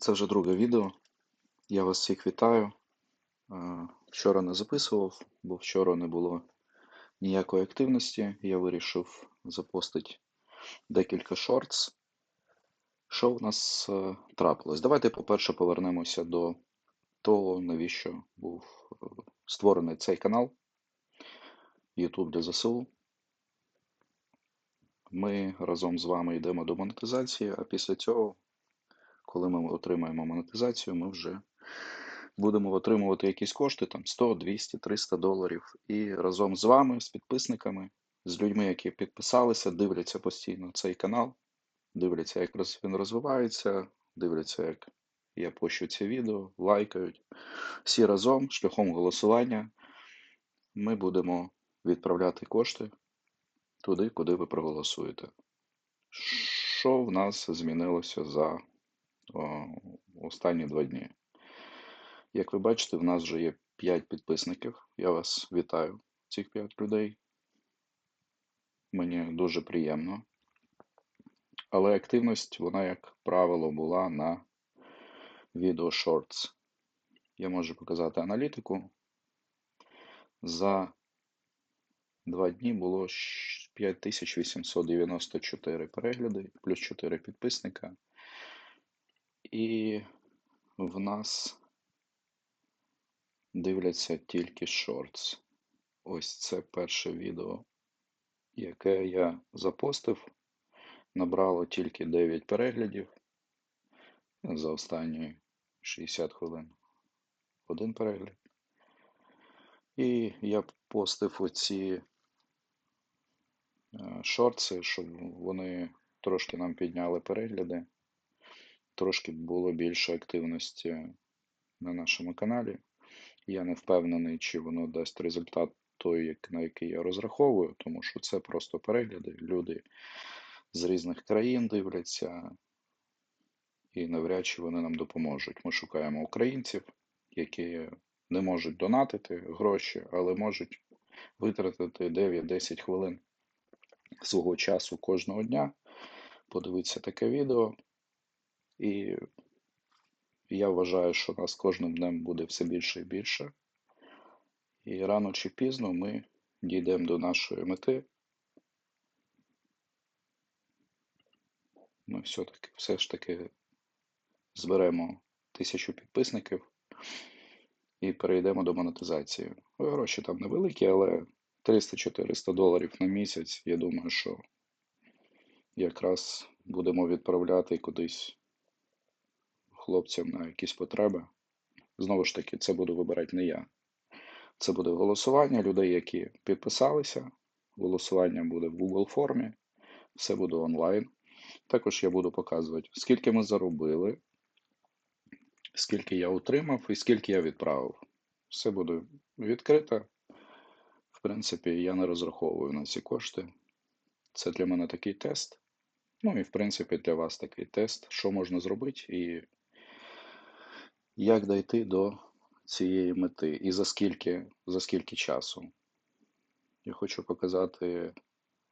Це вже друге відео. Я вас всіх вітаю. Е, Вчора не записував, бо вчора не було ніякої активності. Я вирішив запостити декілька шортс. Що в нас е, трапилось? Давайте, по-перше, повернемося до того, навіщо був е, створений цей канал YouTube для ЗСУ. Ми разом з вами йдемо до монетизації, а після цього коли ми отримаємо монетизацію, ми вже будемо отримувати якісь кошти, там 100, 200, 300 доларів. І разом з вами, з підписниками, з людьми, які підписалися, дивляться постійно цей канал, дивляться, як він розвивається, дивляться, як я пощу ці відео, лайкають. Всі разом, шляхом голосування, ми будемо відправляти кошти туди, куди ви проголосуєте. Що в нас змінилося за останні два дні. Як ви бачите, в нас вже є 5 підписників. Я вас вітаю, цих 5 людей. Мені дуже приємно. Але активність, вона, як правило, була на відео Shorts. Я можу показати аналітику. За два дні було 5894 перегляди, плюс 4 підписника. І в нас дивляться тільки шортс. Ось це перше відео, яке я запостив. Набрало тільки 9 переглядів за останні 60 хвилин. Один перегляд. І я постив оці е, шортси, щоб вони трошки нам підняли перегляди трошки було більше активності на нашому каналі. Я не впевнений, чи воно дасть результат той, на який я розраховую, тому що це просто перегляди. Люди з різних країн дивляться, і навряд чи вони нам допоможуть. Ми шукаємо українців, які не можуть донатити гроші, але можуть витратити 9-10 хвилин свого часу кожного дня, подивитися таке відео. І я вважаю, що нас кожним днем буде все більше і більше. І рано чи пізно ми дійдемо до нашої мети. Ми все-таки, все ж таки зберемо тисячу підписників і перейдемо до монетизації. Гроші там невеликі, але 300-400 доларів на місяць, я думаю, що якраз будемо відправляти кудись хлопцям на якісь потреби. Знову ж таки, це буду вибирати не я. Це буде голосування людей, які підписалися. Голосування буде в Google формі, все буде онлайн. Також я буду показувати, скільки ми заробили, скільки я отримав і скільки я відправив. Все буде відкрито. В принципі, я не розраховую на ці кошти. Це для мене такий тест. Ну і в принципі для вас такий тест, що можна зробити і як дойти до цієї мети, і за скільки, за скільки часу. Я хочу показати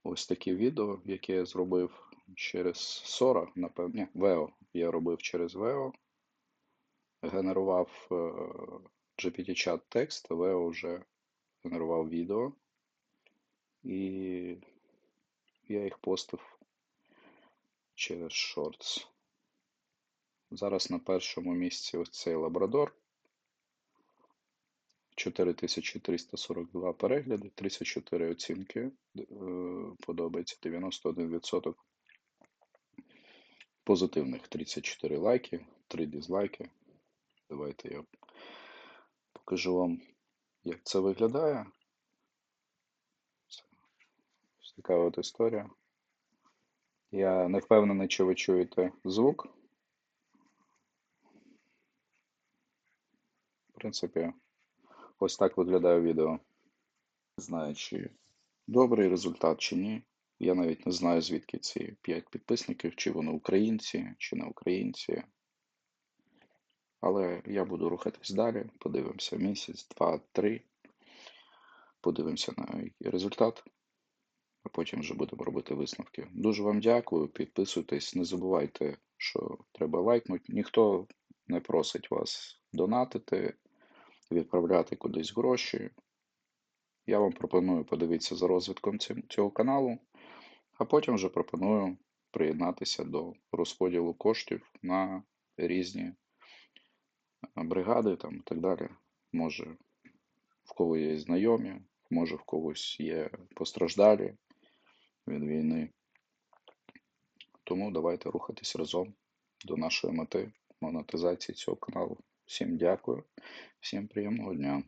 ось таке відео, яке я зробив через Sora, напевно, ні, VEO. Я робив через VEO, генерував е, GPT-чат текст, VEO вже генерував відео, і я їх постив через Shorts. Зараз на першому місці ось цей лабрадор. 4342 перегляди, 34 оцінки. е, Подобається 91% позитивних, 34 лайки, 3 дизлайки. Давайте я покажу вам, як це виглядає. Така от історія. Я не впевнений, чи ви чуєте звук. Принципі, ось так виглядає відео. Не знаю, чи добрий результат, чи ні. Я навіть не знаю, звідки ці 5 підписників, чи вони українці, чи не українці. Але я буду рухатись далі. Подивимося місяць, два, три. Подивимося на результат. А потім вже будемо робити висновки. Дуже вам дякую. Підписуйтесь, не забувайте що треба лайкнути. Ніхто не просить вас донатити, відправляти кудись гроші. Я вам пропоную подивитися за розвитком цього каналу, а потім вже пропоную приєднатися до розподілу коштів на різні е, бригади там, і так далі. Може, в кого є знайомі, може в когось є постраждалі від війни. Тому давайте рухатись разом до нашої мети монетизації цього каналу. Всім дякую, всім приємного дня.